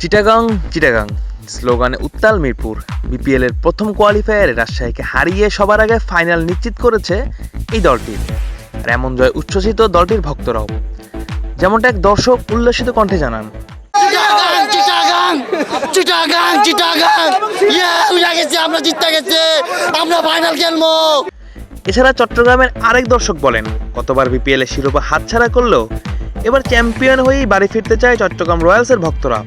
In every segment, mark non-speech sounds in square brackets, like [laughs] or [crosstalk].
চিটাগাং চিটাগাং। স্লোগানে উত্তাল মিরপুর। বিপিএল এর প্রথম কোয়ালিফায়ারে রাজশাহীকে হারিয়ে সবার আগে ফাইনাল নিশ্চিত করেছে এই দলটি। আর এমন জয় উচ্ছ্বসিত দলটির ভক্তরাও। যেমনটা এক দর্শক উল্লসিত কণ্ঠে জানান। চিটাগাং চিটাগাং চিটাগাং চিটাগাং। গেছে আমরা জিততে গেছে আমরা ফাইনাল খেলব। এছাড়া চট্টগ্রামের আরেক দর্শক বলেন গতবার বিপিএল এর শিরোপা হাতছাড়া করলেও এবার চ্যাম্পিয়ন হয়েই বাড়ি ফিরতে চায় চট্টগ্রাম রয়্যালসের ভক্তরা।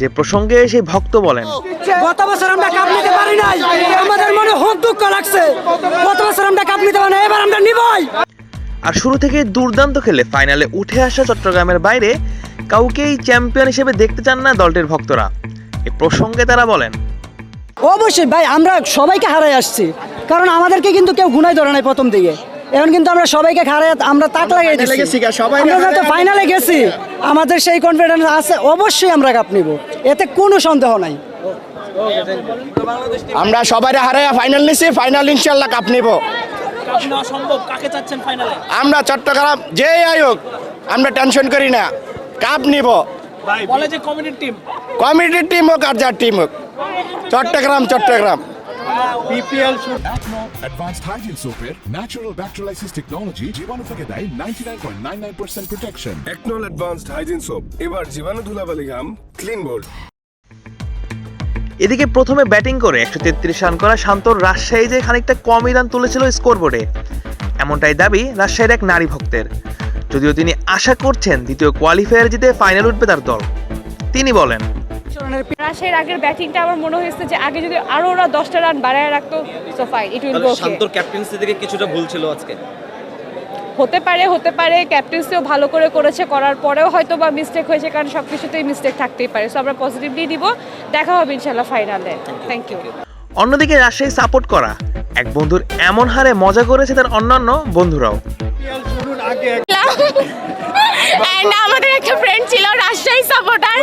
যে প্রসঙ্গে সেই ভক্ত বলেন। গত বছর আমরা কাপ নিতে পারি নাই। আমাদের মনে খুব দুঃখ লাগছে। গত বছর আমরা কাপ নিতে পারি এবার আমরা নিবই। আর শুরু থেকে দুর্দান্ত খেলে ফাইনালে উঠে আসা চট্টগ্রামের বাইরে কাউকেই চ্যাম্পিয়ন হিসেবে দেখতে চান না দলটির ভক্তরা। এ প্রসঙ্গে তারা বলেন অবশ্যই ভাই আমরা সবাইকে হারাই আসছি। কারণ আমাদেরকে কিন্তু কেউ গুনাই ধরে নাই প্রথম দিকে। এখন কিন্তু আমরা সবাইকে হারাই আমরা তাক লাগাই দিচ্ছি আমরা যত ফাইনালে গেছি। আমাদের সেই কনফিডেন্স আছে অবশ্যই আমরা কাপ নিব। এতে কোনো সন্দেহ নাই। আমরা সবাই হারাইয়া ফাইনাল নিছি ফাইনাল ইনশাল্লাহ কাপ নিব। সম্ভব কাকে চাচ্ছেন ফাইনালে আমরা চট্টগ্রাম যে হোক আমরা টেনশন করি না কাপ নিব। কমিটির টিম হোক আর যার টিম হোক। Chattogram Chattogram. BPL Acno Advanced Hygiene Soap এর ন্যাচারাল ব্যাকটেরিয়ালাইসিস টেকনোলজি জীবাণু থেকে দেয় 99.99% protection Acnol advanced hygiene soap এবার জীবাণু ধুলাবালি ঘাম ক্লিন বোল্ড এদিকে প্রথমে ব্যাটিং করে একশো তেত্রিশ রান করা শান্তর রাজশাহী যে খানিকটা কমই রান তুলেছিল স্কোরবোর্ডে এমনটাই দাবি রাজশাহীর এক নারী ভক্তের। যদিও তিনি আশা করছেন দ্বিতীয় কোয়ালিফায়ার জিতে ফাইনাল উঠবে তার দল। তিনি বলেন রাজশাহীর আগের ব্যাটিংটা আমার মনে হয়েছে যে আগে যদি আরও ওরা দশটা রান বাড়ায় রাখতো so fine it will go শান্তর ক্যাপ্টেন্সি থেকে কিছুটা ভুল ছিল আজকে। হতে পারে হতে পারে ক্যাপ্টেন্সিও ভালো করে করেছে করার পরেও হয়তো বা মিস্টেক হয়েছে কারণ সব কিছুতেই মিস্টেক থাকতেই পারে। সো আমরা পজিটিভলি দিব দেখা হবে ইনশাল্লাহ ফাইনালে থ্যাংক ইউ অন্যদিকে রাজশাহী সাপোর্ট করা এক বন্ধুর এমন হারে মজা করেছে তার অন্যান্য বন্ধুরাও। [laughs] আমাদের একটা ফ্রেন্ড ছিল রাজশাহী সাপোর্টার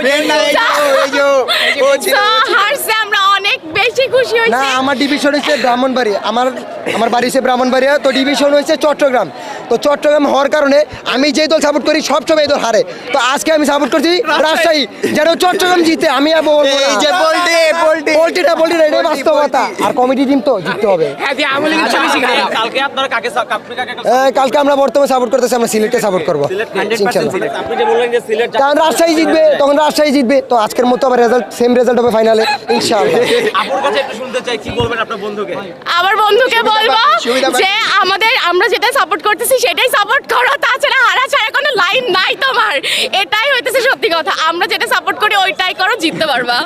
হারছে আমরা অনেক বেশি খুশি না আমার ডিভিশন হচ্ছে ব্রাহ্মণবাড়ি আমার আমার বাড়ি হচ্ছে ব্রাহ্মণবাড়িয়া তো ডিভিশন হয়েছে চট্টগ্রাম। তো চট্টগ্রাম হওয়ার কারণে আমি যেই দল সাপোর্ট করি সব সময় এই দল হারে। তো আজকে আমি সাপোর্ট করছি রাজশাহী যেন চট্টগ্রাম জিতে আমি আর বলব না। এই যে পোল্ট্রি পোল্ট্রি। পোল্ট্রিটা পোল্ট্রি না, বাস্তবতা। আর কমিটি টিম তো জিততে হবে। কালকে আপনারা কাকে সাপ- আপনি কাকে এ, কালকে আমরা বর্তমানে সাপোর্ট করতেছি আমরা সিলেটে সাপোর্ট করব। ইনশাল্লাহ। আপনি যে বললেন যে সিলেট কারণ রাজশাহী জিতবে তখন রাজশাহী জিতবে। তো আজকের মতো আবার রেজাল্ট সেম রেজাল্ট হবে ফাইনালে ইনশাআল্লাহ। আপুর কাছে একটু শুনতে চাই কি বলবেন আপনার বন্ধুকে? আমার বন্ধুকে বলব যে আমাদের আমরা যেটা সাপোর্ট করতেছি সেটাই সাপোর্ট করো। তাছাড়া হারা ছাড়া কোনো লাইন নাই তোমার। এটাই হইতেছে সত্যি কথা। আমরা যেটা সাপোর্ট করি, ওইটাই করো, জিততে পারবা।